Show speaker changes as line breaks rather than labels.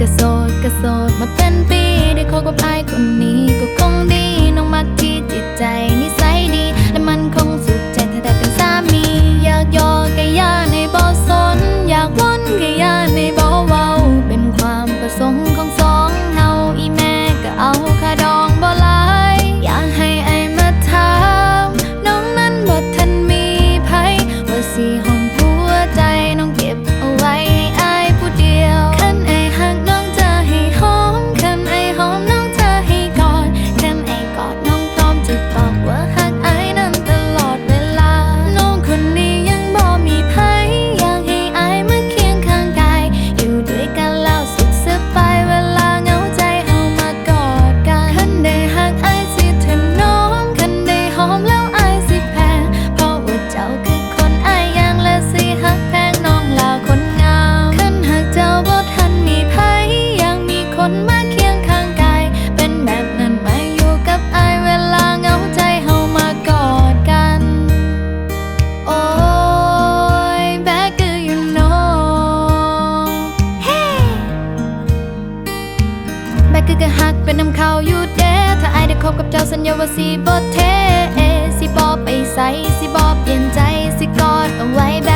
ก็โสดก็โสดมาเป็นปีได้คบกับไอ้คนนี้ก็คงดีน้องมักที่จิตใจนิสัยดี และมันคงสุขใจถ้าได้เป็นสามี อยากยอกก็ยาในบ่สน อยากวนก็ยาในบ่เว้าเป็นความประสงค์ หักเป็นน้ำเขาอยู่เด้ถ้าไอได้คบกับเจ้าสัญญาว่าสีบ่เทสีบอไปใสสีบอเปลี่ยนใจสีกอดเอาไว้แบบ